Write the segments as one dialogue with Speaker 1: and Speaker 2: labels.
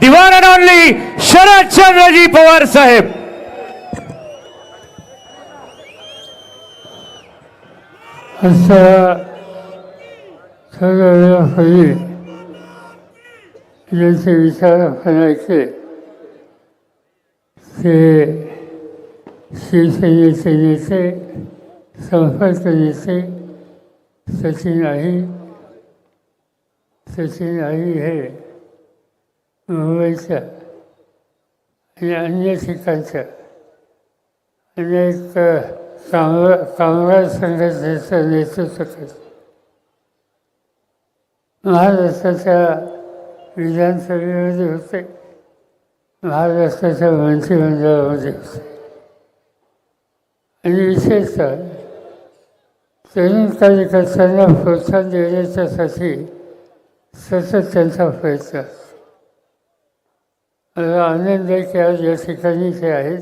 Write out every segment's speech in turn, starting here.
Speaker 1: Diwan and only Sharadchandraji Pawar साहेब.
Speaker 2: असा सगळ्या होईल. ज्यांचे विचार म्हणायचे ते शिवसेनेचे नेते संपर्क नेते सचिन आई सचिन आई हे. मुंबईच्या आणि अन्य ठिकाणच्या अनेक कामगार कामगार संघटनेचं नेतृत्व करत. महाराष्ट्राच्या विधानसभेमध्ये होते महाराष्ट्राच्या मंत्रिमंडळामध्ये होते आणि विशेषतः तरुण कार्यकर्त्यांना प्रोत्साहन देण्याच्यासाठी सतत त्यांचा प्रयत्न असतो. मला आनंद आहे की आज या ठिकाणी ते आहेत.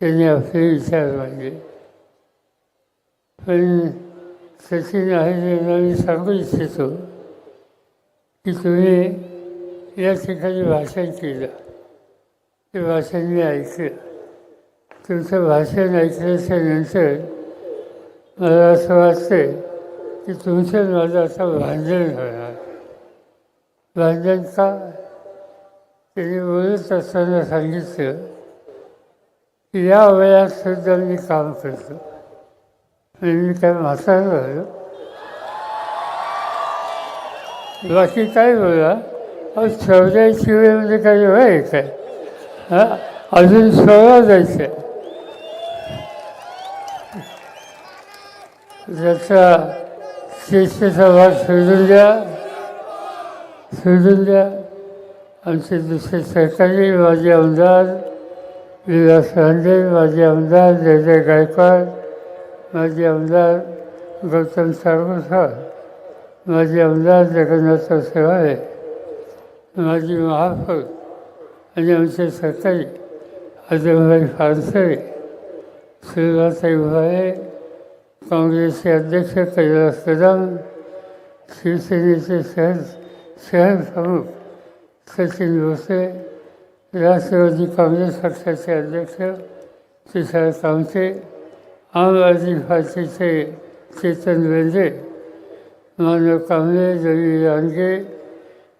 Speaker 2: त्यांनी आपले विचार मांडले. पण सचिन आहे यांना मी सांगू इच्छितो की तुम्ही या ठिकाणी भाषण केलं. ते भाषण मी ऐकलं. तुमचं भाषण ऐकल्याच्या नंतर मला असं वाटतं की तुमचं माझं असं भांडण होणार. भांडण का? त्यांनी बोलत असताना सांगितलं की या वयात सुद्धा मी काम करतो आणि मी काय म्हातारं झालो बाकी काय बोला अहो चौदाची वेळेमध्ये काही वय आहे काय? हां? अजून सोळा जायचं आहे. त्याचा शिस्तीचा भाग सोडून द्या सोडून द्या. आमचे दुसरे सरकारी माजी आमदार विलास रांडे माजी आमदार जय जय गायकवाड माजी आमदार गौतम सारगोसार माजी आमदार जगन्नाथ सेवाळे माजी महापौर आणि आमचे सरकारी अजमभाई फारसरे सुरुवाताई उभाळे काँग्रेसचे अध्यक्ष कैलास कदम शिवसेनेचे शहर शहर प्रमुख सचिन भोसे राष्ट्रवादी काँग्रेस पक्षाचे अध्यक्ष तुषार कामते आम आदमी पार्टीचे चेतन बेंदे मानव कांबळे रवी रांगे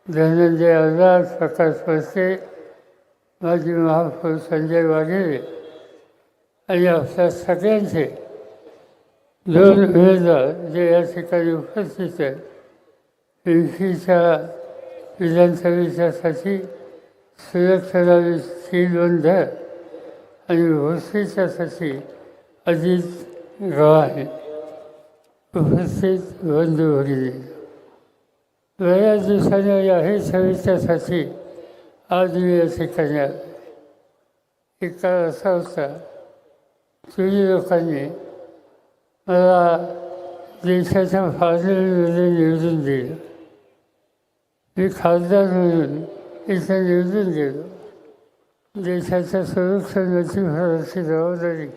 Speaker 2: धनंजय आझाद प्रकाश पडसे माजी महापौर संजय वाघेरे आणि आपल्या सगळ्यांचे दोन उमेदवार जे या ठिकाणी उपस्थित आहेत. पिंपरीच्या विधानसभेच्यासाठी सुरक्षादारी श्रीगोंधळ आणि भोसेच्यासाठी अजित गवाही उपस्थित बंधू भगिनी बऱ्याच दिवसांनी या हे सभेच्यासाठी आज मी या ठिकाणी एक काळ असा होता तुम्ही लोकांनी मला देशाच्या पार्लमेंटमध्ये निवडून दिलं. मी खासदार म्हणून इथं निवडून गेलो. देशाच्या संरक्षणाची भारताची जबाबदारी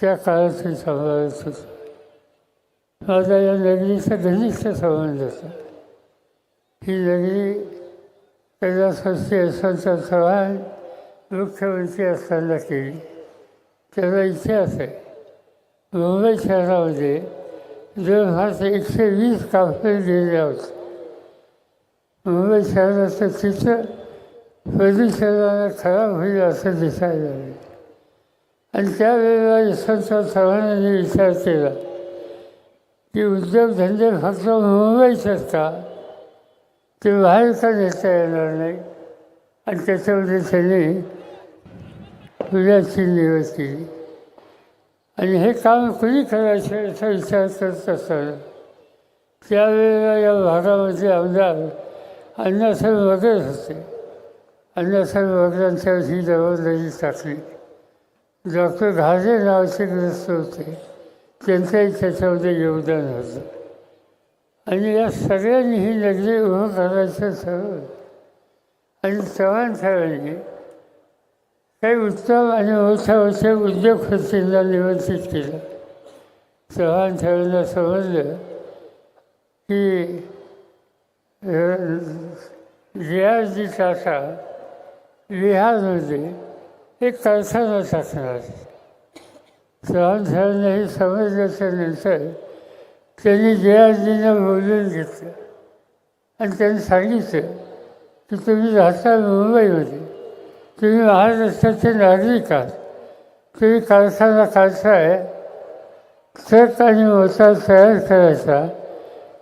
Speaker 2: त्या काळात मी सांभाळत होतो. माझा या नगरीचा घनिष्ठ संबंध होता. ही नगरी कैलासवस्ती यशवंत चव्हाण मुख्यमंत्री असताना केली. त्याचा इतिहास आहे. मुंबई शहरामध्ये जवळपास एकशे वीस काफे गेल्या होत्या. मुंबई शहराचं चित्र प्रदूषणाला खराब होईल असं दिसायला लागले. आणि त्यावेळेला यशवंतराव चव्हाणांनी विचार केला की उद्योगधंदे फक्त मुंबईचेच का ते बाहेर का नेता येणार नाही? आणि त्याच्यामध्ये त्यांनी पुण्याची निवड केली. आणि हे काम कुणी करायचं याचा विचार करत असताना त्यावेळेला या भागामध्ये आमदार अण्णासाहेब वगैरे होते. अण्णासाहेब वगैरेंच्यावर ही जबाबदारी टाकली डॉक्टर घाजे नावाचे ग्रस्त होते. त्यांचंही त्याच्यामध्ये योगदान होतं. आणि या सगळ्यांनी ही नगरी उभं करायचं ठरवलं. आणि चव्हाण साहेबांनी काही उत्तम आणि मोठ्या मोठ्या उद्योगपतींना निमंत्रित केलं. चव्हाण साहेबांना समजलं की रियाजीचा असा लिहाज बिहारमध्ये एक कारखाना टाकणार सहनसहने हे समजल्याच्या नंतर त्यांनी जयाजींना बोलून घेतलं. आणि त्यांनी सांगितलं की तुम्ही राहता मुंबईमध्ये तुम्ही महाराष्ट्राचे नागरिक आहात. तुम्ही कारखाना काढताय ट्रक आणि मोटार तयार करायचा.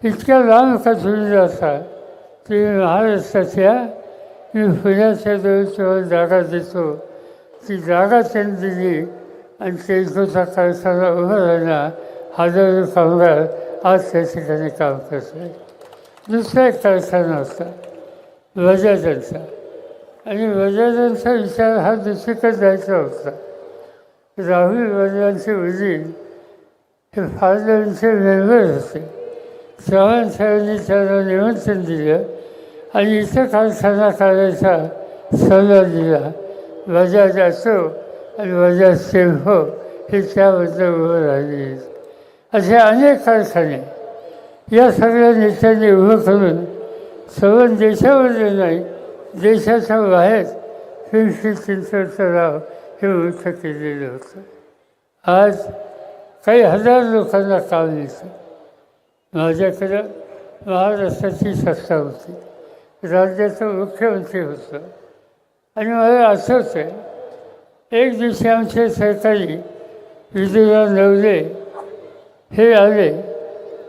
Speaker 2: इतक्या लांब का तुम्ही जाता? तुम्ही महाराष्ट्राच्या मी पुण्याच्या देवीच्यावर जागा देतो. ती जागा त्यांनी दिली आणि ते तेलकोचा कारखाना उभा राहिला हजारो कामगार आज त्या ठिकाणी काम करतात. दुसरा एक कारखाना होता वजाजांचा आणि वजाजांचा विचार हा दुसरीकडे जायचा होता. राहुल वजांचे वडील हे फादरांचे मेंबर होते. चव्हाण साहेबांनी त्यांना निमंत्रण दिलं आणि इथं कारखाना करायचा सल्ला दिला वजा जातो आणि बजाज सेल हो हे त्याबद्दल उभं हो राहिले असे अनेक कारखाने या सगळ्या नेत्यांनी उभं करून सवन देशामध्ये नाही देशाच्या बाहेर पिंपरी चिंचवडचं नाव हे उच्च केलेलं होतं आज काही हजार लोकांना काम येतं माझ्याकडं महाराष्ट्राची सत्ता होती. राज्याचं मुख्यमंत्री होतं. आणि मला आठवतं आहे एक दिवशी आमचे सरकारी विदुराव नवले हे आले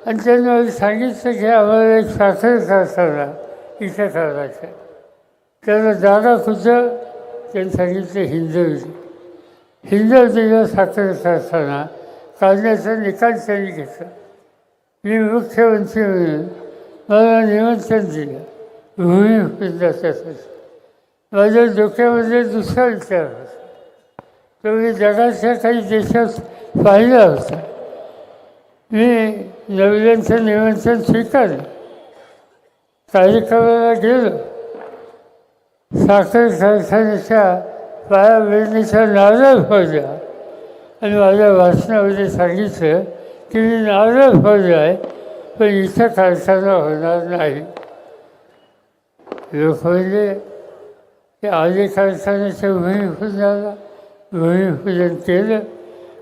Speaker 2: आणि त्यांनी मला सांगितलं की आम्हाला एक साखर कारखाना इथं करायचा त्यांना जागा कुठं त्यांनी सांगितलं हिंदवी हिंदवीला साखर कारखाना काढण्याचा निकाल त्यांनी घेतला. मी मुख्यमंत्री म्हणून मला निमंत्रण दिलं भूमिपूजनासाठी माझ्या डोक्यामध्ये दुसरा विचार होता तो मी जगाच्या काही देशात पाहिला होता मी नवल्यांचं निमंत्रण स्वीकारलं कार्यक्रमाला गेलो साखर कारखान्याच्या पायाभरणीचा नारळ फोडला आणि माझ्या भाषणामध्ये सांगितलं की मी नारळ फोडला आहे पण इथं काढताना होणार नाही लोक म्हणजे ते आले कारखान्याचं भूमिपूजनाला भूमिपूजन केलं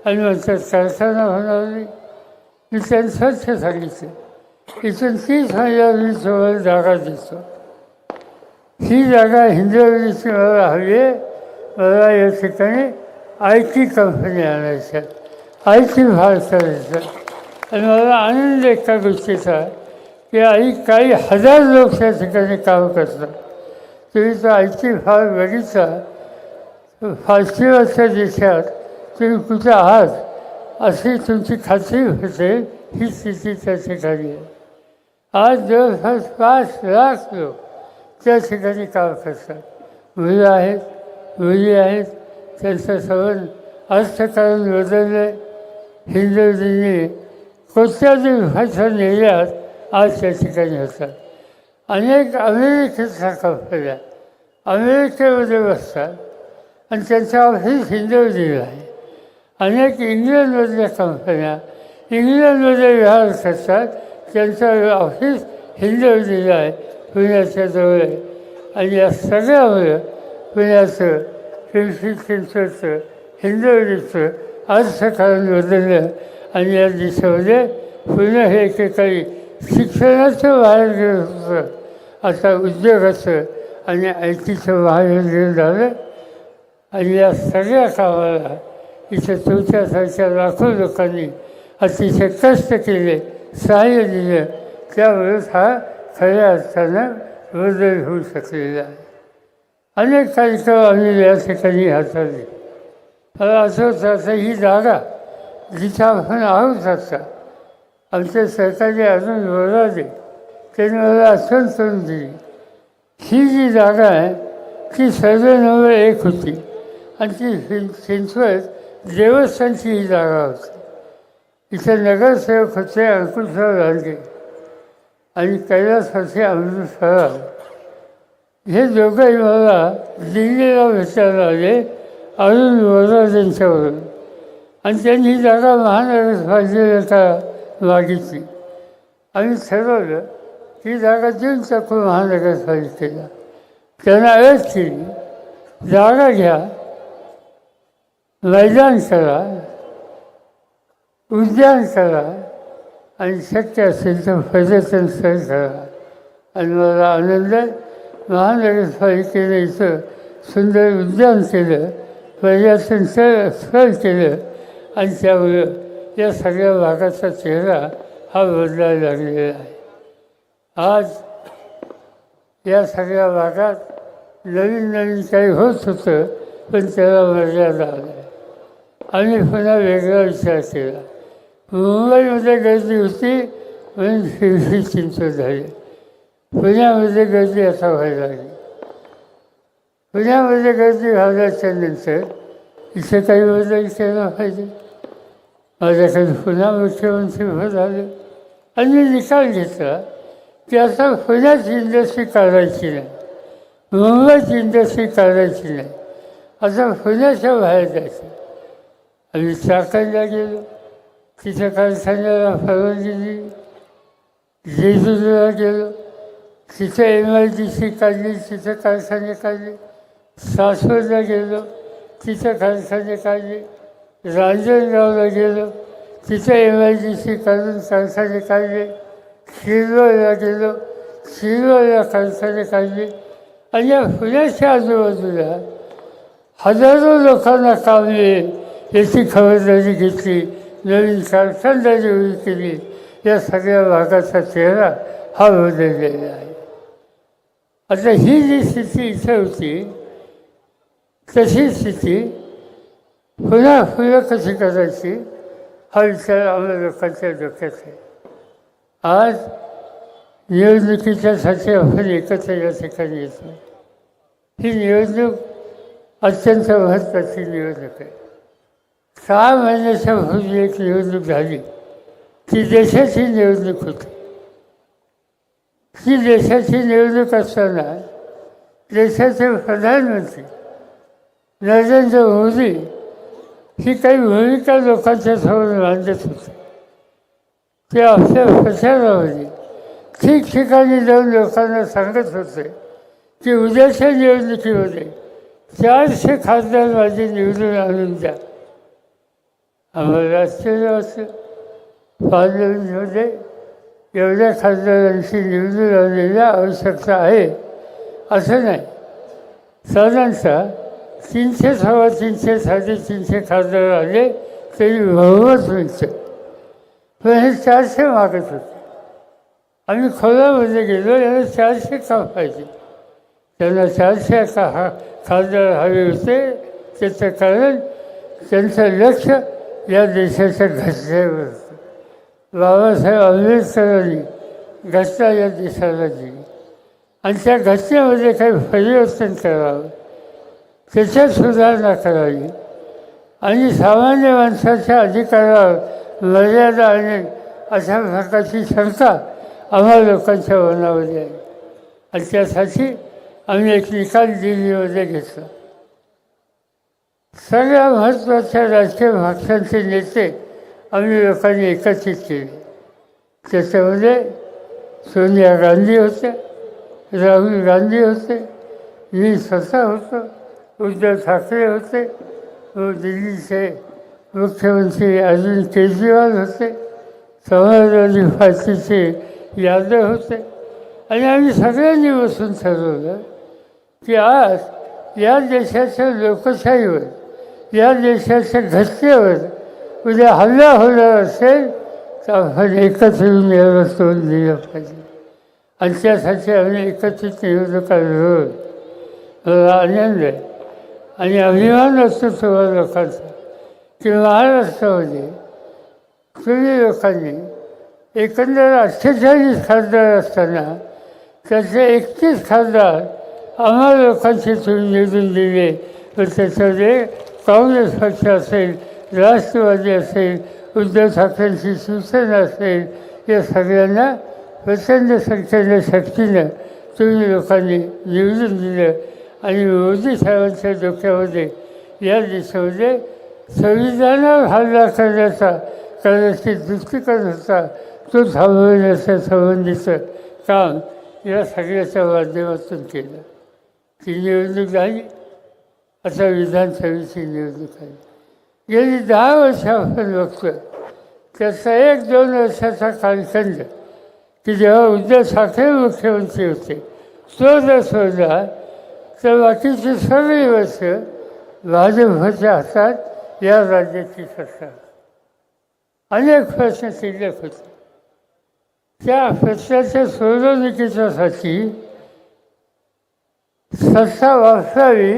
Speaker 2: आणि नंतर काढताना होणार नाही मी त्यांनी स्वच्छ सांगितलं इथून तीस हजार मी तुम्हाला जागा देतो ही जागा हिंदवलीची मला हवी आहे मला या ठिकाणी आय टी कंपनी आणायच्या आय टी भारत करायचं आणि मला आनंद एका गोष्टीचा की आई काही हजार लोक त्या ठिकाणी काम करतात. तुम्ही तर आईची फार फार फारशी पाचशेवरच्या देशात तुम्ही कुठे आहात अशी तुमची खात्री होते ही स्थिती त्या ठिकाणी. आहे आज जवळपास पाच लाख लोक त्या ठिकाणी काम करतात. मुलं आहेत मुली आहेत त्यांचं संबंध अर्थकारण बदललं. हिंदूंनी कोट्याधी भाषा निर्यात आज त्या ठिकाणी होतात अनेक अमेरिकेच्या कंपन्या अमेरिकेमध्ये बसतात आणि त्यांचा ऑफिस हिंदवलीला आहे. अनेक इंग्लंडमधल्या कंपन्या इंग्लंडमध्ये व्यवहार करतात त्यांचं ऑफिस हिंदवलीला आहे. पुण्याच्या जवळ आहे. आणि या सगळ्यामुळं पुण्याचं पिंपरी चिंचवडचं हिंदवलीचं अर्थकारण बदललं. आणि या देशामध्ये पुणे हे एकेकाळी शिक्षणाचं बाहेर गेलं होतं. आता उद्योगाचं आणि आय टीचं बाहेर गेलं झालं. आणि या सगळ्या कामाला इथं तुमच्यासारख्या लाखो लोकांनी अतिशय कष्ट केले सहाय्य दिलं. त्यामुळे हा खऱ्या अर्थानं बदल होऊ शकलेला आहे. अनेक कार्यक्रम आम्ही या ठिकाणी हाताळले. मला असं होतं आता ही जागा जिथं आपण आहोत आता आमचे सरकारी अजून बोलावले त्यांनी मला आठवण करून दिली. ही जी जागा आहे ती सर्व नंबर एक होती. आणि ती चिंचवत देवस्थानची ही जागा होती. इथे नगरसेवक होते अंकुशराव रांगे आणि कैलासवासी अमृत सराव. हे दोघंही मला दिल्लीला भेटायला आले अरुण वरराजांच्यावरून आणि त्यांनी ही जागा महानगरपालिकेला वाढीची आम्ही ठरवलं की जागा देऊन टाकू महानगरपालिकेला त्यांना. अट केली जागा घ्या मैदान करा उद्यान करा आणि शक्य असेल तर पर्यटन स्थळ करा आणि मला आनंद महानगरपालिकेने इथं सुंदर उद्यान केलं पर्यटन स्थळ स्थळ केलं. आणि त्यामुळे या सगळ्या भागाचा चेहरा हा बदलायला लागलेला आहे. आज या सगळ्या भागात नवीन नवीन काही होत होतं पण त्याला मर्यादा आल्या आम्ही पुन्हा वेगळा विचार केला. मुंबईमध्ये गर्दी होती म्हणून हिरवी चिंता झाली. पुण्यामध्ये गर्दी आता व्हायला लागली. पुण्यामध्ये गर्दी झाल्याच्यानंतर इथे काही बदल केला पाहिजे? माझ्याकडे पुन्हा मुख्यमंत्री होत आले आणि मी निकाल घेतला की आता पुण्यात इंडस्ट्री काढायची नाही मुंबईत इंडस्ट्री काढायची नाही आता पुण्याच्या बाहेर जायचं आम्ही चाकणला गेलो तिथं कारखान्याला परवानगी दिली जेजुरीला गेलो तिथं एम आय डी सी काढली तिथं कारखाने काढले सासवडला गेलो तिथं कारखाने काढले रांजणगावला गेलो तिथं एम काढून कारखाने काढले शिरवळला गेलो शिरवळला कारखाने काढले आणि या पुण्याच्या आजूबाजूला हजारो लोकांना कामले याची खबरदारी घेतली. नवीन कारखानदारी उभी केली. या सगळ्या भागाचा चेहरा हा बदललेला आहे. आता ही जी स्थिती इथं होती तशी स्थिती पुन्हा फुलं कशी करायची? हा विचार आम्हाला लोकांच्या डोक्यात आहे? आज निवडणुकीच्यासाठी आपण एकत्र या ठिकाणी येतो ही निवडणूक अत्यंत महत्त्वाची निवडणूक आहे. सहा महिन्याच्या पूर्वी एक निवडणूक झाली. ती देशाची निवडणूक होती. ही देशाची निवडणूक असताना देशाचे प्रधानमंत्री नरेंद्र मोदी ही काही भूमिका लोकांच्या समोर मांडत होते. ते आपल्या प्रचारामध्ये ठिकठिकाणी जाऊन लोकांना सांगत होते की उद्याच्या निवडणुकीमध्ये चारशे खासदार माझे निवडून आणून द्या. आम्हाला आश्चर्य वाटतं पार्लमेंटमध्ये एवढ्या खासदारांची निवडून आणलेल्या आवश्यकता आहे. असं नाही. साधारणतः तीनशे सव्वा तीनशे साडेतीनशे खासदार आले तरी बहुमत व्हायचं पण हे चारशे मागत होते आम्ही खोलामध्ये गेलो यांना चारशे का पाहिजे त्यांना चारशे का हा खासदार हवे होते त्याचं कारण त्यांचं लक्ष या देशाच्या घटनेवर होतं बाबासाहेब आंबेडकरांनी घटना या देशाला दिली आणि त्या घटनेमध्ये काही परिवर्तन करावं त्याच्यात सुधारणा करावी आणि सामान्य माणसाच्या अधिकारावर मर्यादा आणेल अशा प्रकारची शंका आम्हा लोकांच्या मनामध्ये आहे. आणि त्यासाठी आम्ही एक निकाल दिल्लीमध्ये घेतला सगळ्या महत्त्वाच्या राजकीय पक्षांचे नेते आम्ही लोकांनी एकत्रित केले. त्याच्यामध्ये सोनिया गांधी होत्या राहुल गांधी होते मी स्वतः होतो. उद्धव ठाकरे होते दिल्लीचे मुख्यमंत्री अरविंद केजरीवाल होते समाजवादी पार्टीचे यादव होते। आणि आम्ही सगळ्यांनी बसून ठरवलं की आज या देशाच्या लोकशाहीवर या देशाच्या घटनेवर उद्या हल्ला होणार असेल तर आपण एकत्र येऊन याला तोंड दिलं पाहिजे. आणि त्यासाठी आम्ही एकत्रित निवडणुका लढवलं मला आनंद आहे. आणि अभिमान असतो तुम्हा लोकांचा की महाराष्ट्रामध्ये तुम्ही लोकांनी एकंदर अठ्ठेचाळीस खासदार असताना त्याचे एकतीस खासदार आम्हा लोकांची तुम्ही निवडून दिले. तर त्याच्यामध्ये काँग्रेस पक्ष असेल राष्ट्रवादी असेल उद्धव ठाकरेंची शिवसेना असेल या सगळ्यांना प्रचंड संख्येने शक्तीनं तुम्ही लोकांनी निवडून दिलं. आणि विरोधी साहेबांच्या डोक्यामध्ये या देशामध्ये संविधानावर हल्ला करण्याचा कदाचित दृष्टिकोन होता तो थांबवण्याच्या संबंधीचं काम या सगळ्याच्या माध्यमातून केलं. ती निवडणूक झाली. आता विधानसभेची निवडणूक आली गेली दहा वर्ष आपण बघतो त्याचा एक दोन वर्षाचा कालखंड की जेव्हा उद्धव ठाकरे मुख्यमंत्री होते तो जर सोडला तर बाकीची सगळी वर्ष भाजपच्या हातात या राज्याची सत्ता अनेक प्रश्न शिल्लक होते. त्या प्रश्नाच्या सोडवणुकीच्यासाठी सत्ता वापरावी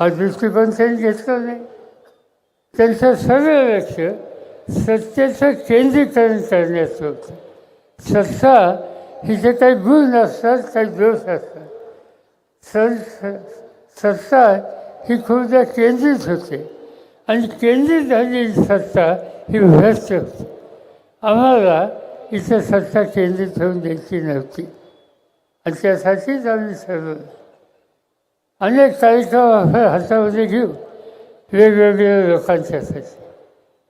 Speaker 2: हा दृष्टिकोन त्यांनी घेतला नाही. त्यांचं सगळं लक्ष सत्तेचं केंद्रीकरण करण्याचं होतं. सत्ता हिचे काही गुण असतात काही दोष असतात सर सत्ता ही खूपदा केंद्रित होते. आणि केंद्रित झालेली सत्ता ही व्यस्त होती. आम्हाला इथं सत्ता केंद्रित होऊन द्यायची नव्हती. आणि त्यासाठीच आम्ही ठरवलं अनेक कार्यक्रम आपण हातामध्ये घेऊ वेगवेगळ्या लोकांच्यासाठी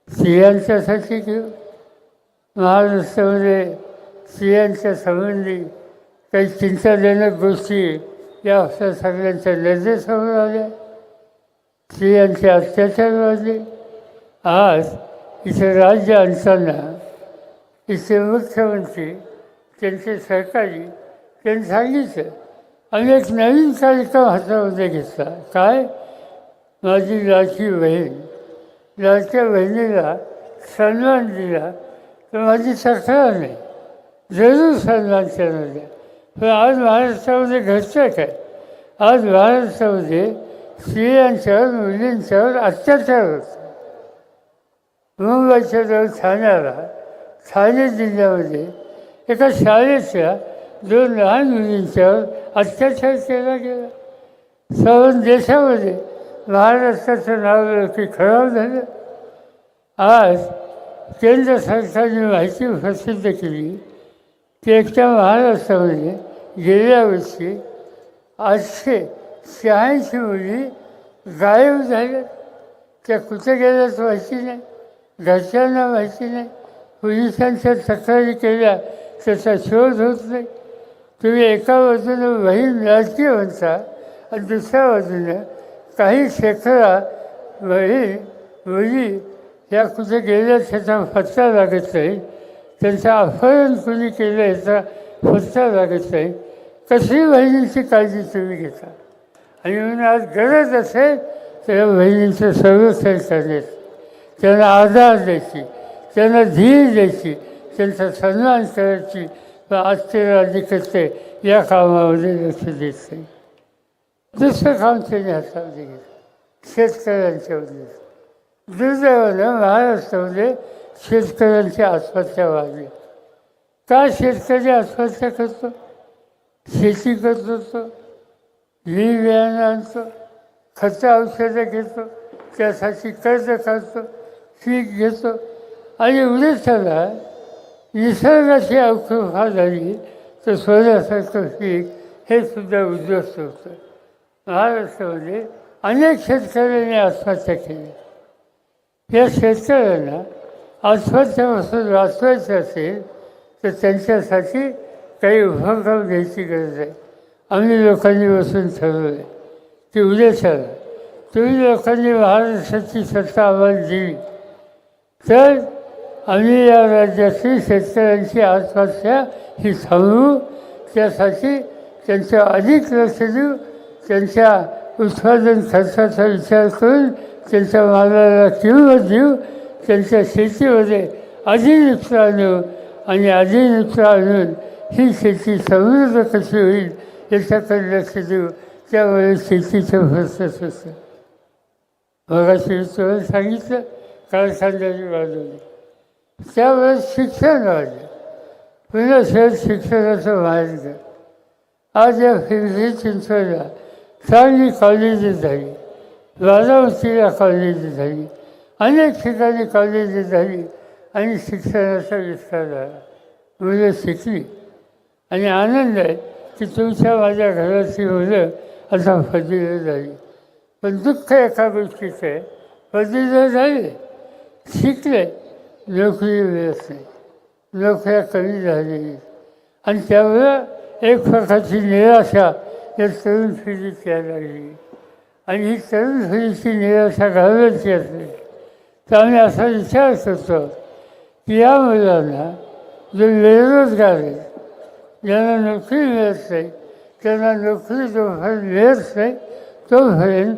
Speaker 2: स्त्रियांच्यासाठी घेऊ महाराष्ट्रामध्ये स्त्रियांच्या संबंधी काही चिंताजनक गोष्टी या आपल्या सगळ्यांच्या नजरेसमोर आल्या स्त्रियांचे अत्याचार वाढले. आज इथे राज्य आणताना इथे मुख्यमंत्री त्यांचे सहकारी त्यांनी सांगितलं आम्ही एक नवीन कार्यक्रम हातामध्ये घेतला. काय? माझी लाडकी बहीण. लाडक्या बहिणीला सन्मान दिला. तर माझी तक्रार नाही. जरूर सन्मान त्यांना द्या आज महाराष्ट्रामध्ये घडतं काय? आज महाराष्ट्रामध्ये स्त्रियांच्यावर मुलींच्यावर अत्याचार होतो मुंबईच्या जवळ ठाण्याला ठाणे जिल्ह्यामध्ये एका शाळेच्या दोन लहान मुलींच्यावर अत्याचार केला गेला. सर्व देशामध्ये महाराष्ट्राचं नाव की खराब झालं. आज केंद्र सरकारने माहिती प्रसिद्ध केली की एकट्या महाराष्ट्रामध्ये गेल्या वर्षी आठशे शहाऐंशी मुली गायब झाल्या. त्या कुठे गेल्याच माहिती नाही. घरच्यांना माहिती नाही. पोलिसांच्या तक्रारी केल्या त्याचा शोध होत नाही. तुम्ही एका बाजूनं बहीण लाडकी म्हणता आणि दुसऱ्या बाजूनं काही शेकडा बहीण मुली या कुठे गेल्या त्याचा पत्ता लागत नाही. त्यांचं अपहरण कुणी केलं याचा फत्ता लागत नाही. कशी बहिणींची काळजी तुम्ही घेता? आणि म्हणून आज गरज असेल तर या बहिणींचं संरक्षण करण्याची त्यांना आधार द्यायची त्यांना धीर द्यायची त्यांचा सन्मान करायची व आजचे राज्यकर्ते या कामामध्ये लक्ष देत नाही दुसरं काम त्यांनी हातामध्ये घेतलं शेतकऱ्यांच्या उद्देश दुर्दैवानं महाराष्ट्रामध्ये शेतकऱ्यांची आत्महत्या वाढली. का शेतकरी आत्महत्या करतो? शेती करत होतं बी बियाणं आणतं खतं औषधं घेतो त्यासाठी कर्ज काढतो पीक घेतो. आणि उद्या त्याला निसर्गाची अवकृपा झाली तर सोन्यासारखं पीक हे सुद्धा उद्ध्वस्त होतं. महाराष्ट्रामध्ये अनेक शेतकऱ्यांनी आत्महत्या केली. या शेतकऱ्यांना आत्महत्यापासून वाचवायचं असेल तर त्यांच्यासाठी काही उपक्रम घ्यायची गरज आहे. आम्ही लोकांनी बसून ठरवलं आहे उद्या उद्याच्याला तुम्ही लोकांनी महाराष्ट्राची सत्ता आम्हाला दिली. तर आम्ही या राज्यातील शेतकऱ्यांची आत्महत्या ही थांबवू. त्यासाठी त्यांचं अधिक लक्ष देऊ. त्यांच्या उत्पादन खर्चाचा विचार करून त्यांच्या मालाला किंमत देऊ. त्यांच्या शेतीमध्ये अधिक आणू आणि अधिक आणून ही शेती समृद्ध कशी होईल याच्याकडे लक्ष देऊ. त्यामुळे शेतीचं प्रश्न असतं मगाशी तुम्हाला सांगितलं कारखान्याची वाढवली त्यावेळेस शिक्षण वाढलं. पुन्हा शहर शिक्षणाचं मार्ग आज या फिरकी चिंचवडला चांगली कॉलेजेस झाली. बारामतीला कॉलेज झाली. अनेक ठिकाणी कॉलेजेस झाली. आणि शिक्षणाचा विस्तार झाला. मुलं शिकली. आणि आनंद आहे की तुमच्या माझ्या घराची मुलं आता फजिलं झाली पण दुःख एका गोष्टीचं आहे फजिलं झाले शिकले नोकरी मिळत नाही नोकऱ्या कमी झालेली आणि त्यामुळं एक प्रकारची निराशा या तरुण पिढीत यायला लागली. आणि ही तरुण पिढीची निराशा घालवायची असेल तर आम्ही असा विचार करतो की या मुलांना जो बेरोजगार आहे ज्यांना नोकरी मिळत नाही त्यांना नोकरी जोपर्यंत मिळत नाही तोपर्यंत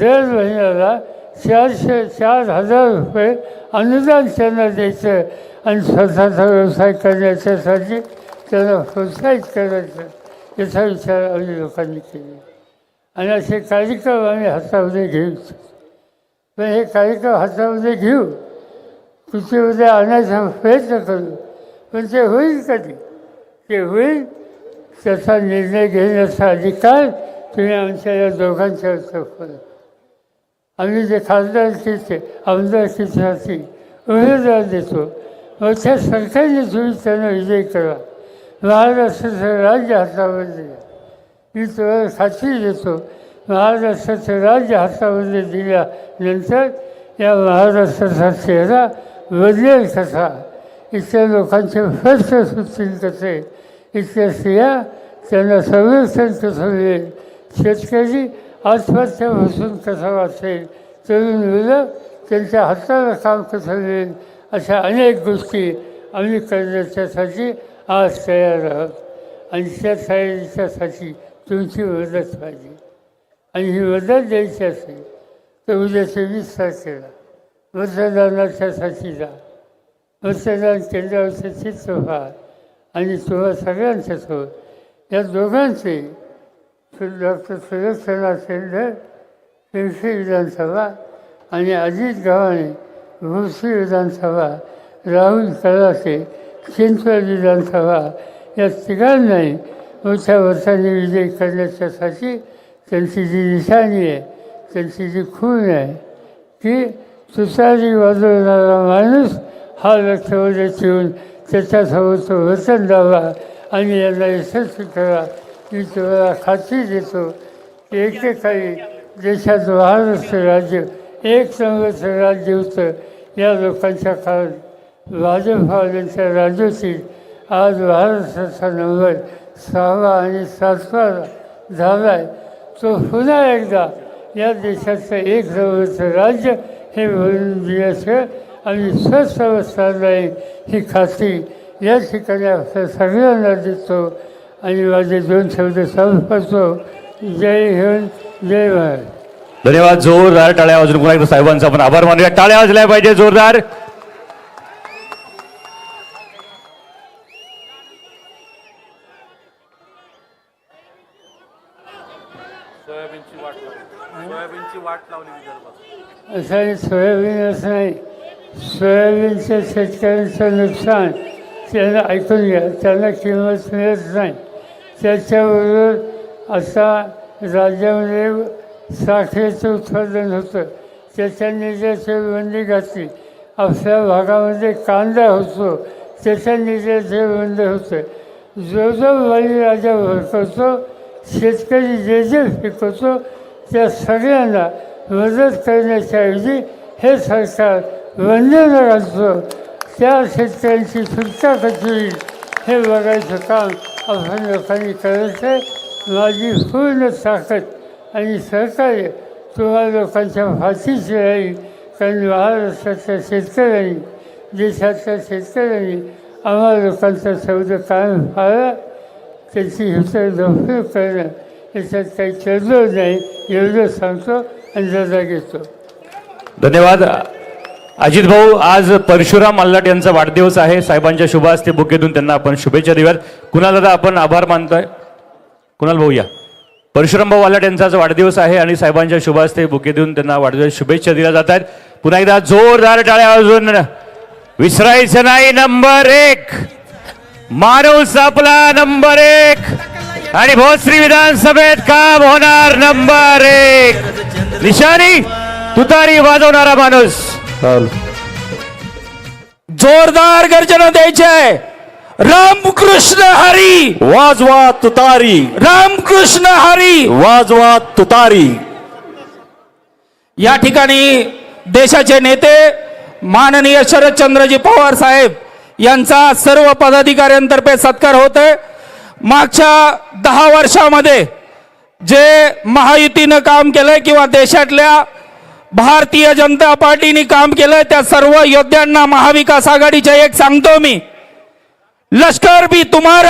Speaker 2: दर महिन्याला चारशे चार हजार रुपये अनुदान त्यांना द्यायचं आणि स्वतःचा व्यवसाय करण्याच्यासाठी त्यांना प्रोत्साहित करायचं. याचा विचार आम्ही लोकांनी केला. आणि असे कार्यक्रम आम्ही हातामध्ये घेऊ पण हे कार्यक्रम हातामध्ये घेऊ कृतीमध्ये आणायचा प्रयत्न करू. पण ते होईल कधी? ते होईल त्याचा निर्णय घेण्याचा अधिकार तुम्ही आमच्या या दोघांच्या सोपवला आम्ही जे खासदारकीचे आमदारकीसाठी उमेदवार देतो. मोठ्या सरकारने तुम्ही त्यांना विजय करा. महाराष्ट्राचं राज्य हातामध्ये मी तुम्हाला खात्री देतो महाराष्ट्राचं राज्य हातामध्ये दिल्यानंतर या महाराष्ट्राचा चेहरा बदलेल कसा? इथल्या लोकांचे फर्स्ट सुचतील कसे? इथल्या स्त्रिया त्यांना संरक्षण कसं मिळेल शेतकरी आत्महत्यापासून कसा वाचेल. तरुण मुलं त्यांच्या हाताला काम कसं मिळेल अशा अनेक गोष्टी आम्ही करण्याच्यासाठी आज तयार आहोत. आणि त्या तयारीच्यासाठी तुमची मदत पाहिजे. आणि ही मदत द्यायची असेल तर उद्या चोवीस तारखेला मतदानाच्यासाठी जा. मतदान केंद्रावरचे चित्र व्हा आणि तुम्हा सगळ्यांच्या सोबत या दोघांचे डॉक्टर सुलक्षणा शेंडर पिंपरी विधानसभा आणि अजित गव्हाणे भोसरी विधानसभा राहुल कलासे चिंचवड विधानसभा या तिघांनाही मोठ्या वर्षांनी विजय करण्याच्यासाठी त्यांची जी निशाणी आहे त्यांची जी खून आहे ती तुतारी वाजवणारा माणूस हा लक्षमध्ये ठेवून त्याच्यासमोर तो वचन द्यावा आणि यांना यशस्वी करा मी तुम्हाला खात्री देतो एकेकाळी देशात महाराष्ट्र राज्य एक नंबरचं राज्य होतं या लोकांच्या काळात भाजपवाल्यांच्या राजवटीत आज महाराष्ट्राचा नंबर सहावा आणि सातवा झाला आहे तो पुन्हा एकदा या देशाचं एक नंबरचं राज्य हे म्हणून दिल्याशिवाय स्वस्त बसणार नाही ही खात्री या ठिकाणी आपल्या सगळ्यांना देतो. आणि माझे दोन शब्द संपतो जय हिंद जय महाराज
Speaker 1: धन्यवाद जोरदार टाळ्या वाजून पुन्हा एकदा साहेबांचा आपण आभार मानूया. टाळ्या वाजल्या पाहिजे जोरदार.
Speaker 3: सोयाबीनची वाट लावली सोयाबीनची वाट लावली विदर्भात.
Speaker 2: असं आणि सोयाबीनच नाही. सोयाबीनच्या शेतकऱ्यांचं नुकसान त्यांना ऐकून घ्या त्यांना किंमत मिळत नाही. त्याच्याबरोबर आता राज्यामध्ये साखरेचं उत्पादन होतं. त्याच्या निर्यातीवर बंदी घातली. आपल्या भागामध्ये कांदा होतो. त्याच्या निर्यातीवर बंद होतं. जो जो बळीराजा भरकवतो. शेतकरी जे जे पिकवतो त्या सगळ्यांना मदत करण्याच्या ऐवजी हे सरकार बंधनं घालतो त्या शेतकऱ्यांची सुटका कशी होईल हे बघायचं काम आपण लोकांनी करायचं. आहे माझी पूर्ण ताकद आणि सहकार्य तुम्हा लोकांच्या फाशीची राहील. कारण महाराष्ट्राच्या शेतकऱ्यांनी देशातल्या शेतकऱ्यांनी आम्हा लोकांचा शब्द कायम व्हावा. त्याची हिंसा दफन करणं याच्यात काही चर्चा नाही एवढं सांगतो आणि जागा घेतो.
Speaker 1: धन्यवाद. अजित भाऊ आज परशुराम मल्लाट यांचा वाढदिवस आहे. साहेबांच्या शुभ हस्ते बुके देऊन त्यांना आपण शुभेच्छा देऊयात. कुणाल दादा आपण आभार मानतोय. कुणाल भाऊ या. परशुराम भाऊ मल्लाट यांचा आज वाढदिवस आहे आणि साहेबांच्या शुभ हस्ते बुके देऊन त्यांना वाढदिवस शुभेच्छा दिल्या जात आहेत. पुन्हा एकदा जोरदार टाळ्या अजून विसरायचं नाही नंबर एक. माणूस सापला नंबर एक. आणि भोसरी विधानसभेत काम होणार नंबर एक. निशाणी तुतारी वाजवणारा माणूस.
Speaker 4: जोरदार गर्जना द्यायची आहे. रामकृष्ण हरी.
Speaker 5: वाजवा तुतारी.
Speaker 4: रामकृष्ण हरी.
Speaker 5: वाजवा तुतारी.
Speaker 4: या ठिकाणी देशाचे नेते माननीय शरदचंद्रजी पवार साहेब यांचा सर्व पदाधिकाऱ्यांतर्फे सत्कार होत आहे. मागच्या दहा वर्षामध्ये जे महायुतीनं काम केलंय किंवा देशातल्या भारतीय जनता पार्टीने काम केलं त्या सर्व योद्ध्यांना महाविकास आघाडीच्या एक सांगतो मी. लष्कर भी तुम्हारा